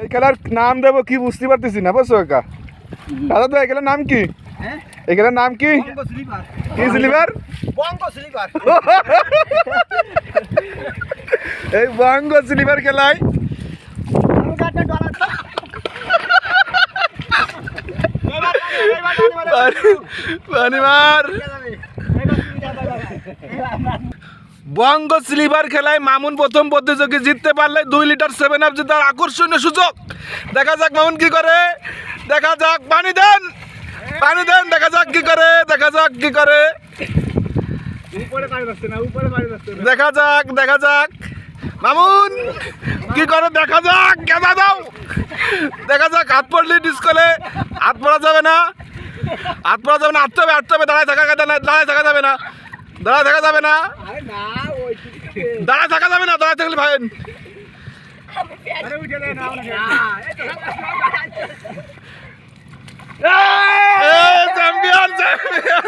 এই খেলার নাম দেবো কি বুঝতে পারতেছি না বুঝছো একা দাদা তো এই খেলার নাম কি হ্যাঁ এই খেলার নাম কি বঙ্গ স্লিপার কি সিলিভার বঙ্গ স্লিপার এই বাঙ্গ সিলিভার খেলায় পানিমার বঙ্গ স্লিভার খেলায় মামুন প্রথম প্রতিযোগী জিততে পারলে দুই লিটার সেভেন আপ জেতার আকর্ষণীয় সুযোগ দেখা যাক মামুন কি করে দেখা যাক পানি দেন পানি দেন দেখা যাক কি করে দেখা যাক কি করে দেখা যাক দেখা যাক মামুন কি করে দেখা যাক কেদা দাও দেখা যাক হাত পড়লি ডিসকলে হাত পড়া যাবে না হাত পড়া যাবে না হাঁটতে হবে হাঁটতে হবে দাঁড়ায় থাকা দাঁড়ায় থাকা যাবে না? দাঁড়া দেখা থাকা যাবে না? দাঁড়া থাকলে ভাই চ্যাম্পিয়ন চ্যাম্পিয়ন